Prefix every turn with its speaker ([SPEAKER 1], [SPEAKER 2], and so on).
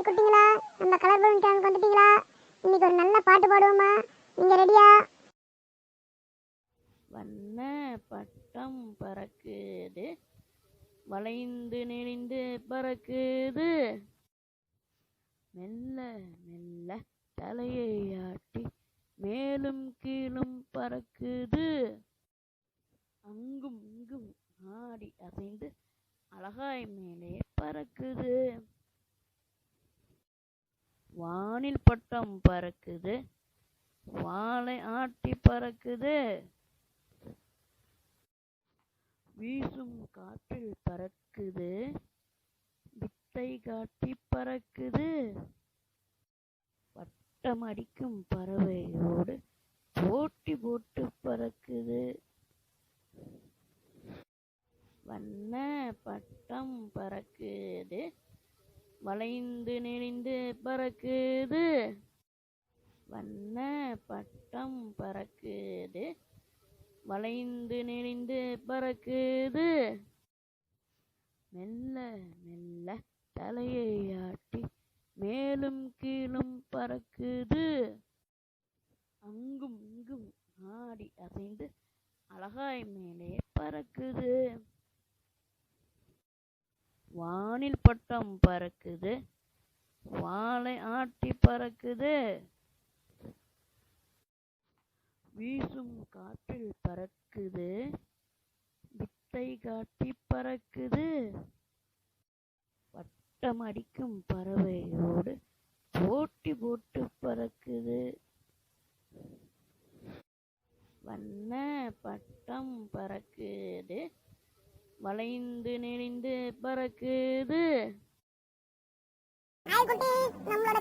[SPEAKER 1] Hi குட்டிங்களா நம்ம colour balloon tank வந்துட்டீங்களா? இன்னைக்கு ஒரு நல்ல பாட்டு பாடுவோமா? நீங்க ரெடியா
[SPEAKER 2] வண்ண பட்டம் பறக்குது. வளைந்து நெளிந்து பறக்குது. மெல்ல மெல்ல தலையை ஆட்டி மேலும் கீழும் பறக்குது. அங்கும் இங்கும் ஆடி அசைந்து அழகாய் மேலே பறக்குது. வானில் பட்டம் பறக்குது. வாளை ஆட்டி பறக்குது. வீசும் காற்றில் பறக்குது. வித்தை காட்டி பறக்குது. வட்டம் அடிக்கும் பறவையோடு போட்டி போட்டு பறக்குது. வண்ண பட்டம் பறக்குது. வளைந்து நெளிந்து பறக்குது. வண்ண பட்டம் பறக்குது. வளைந்து நெளிந்து பறக்குது. மெல்ல மெல்ல தலையை ஆட்டி மேலும் கீழும் பறக்குது. அங்கும் இங்கும் ஆடி அசைந்து அழகாய் மேலே பறக்குது. வானில் பட்டம் பறக்குது. வாளை ஆட்டி பறக்குது. வீசும் காற்றில் பறக்குது. வித்தை காட்டி பறக்குது. வட்டம் அடிக்கும் பறவையோடு போட்டி போட்டு பறக்குது. வண்ண பட்டம் பறக்குது. வளைந்து நெளிந்து பறக்குது.
[SPEAKER 1] நம்மளோட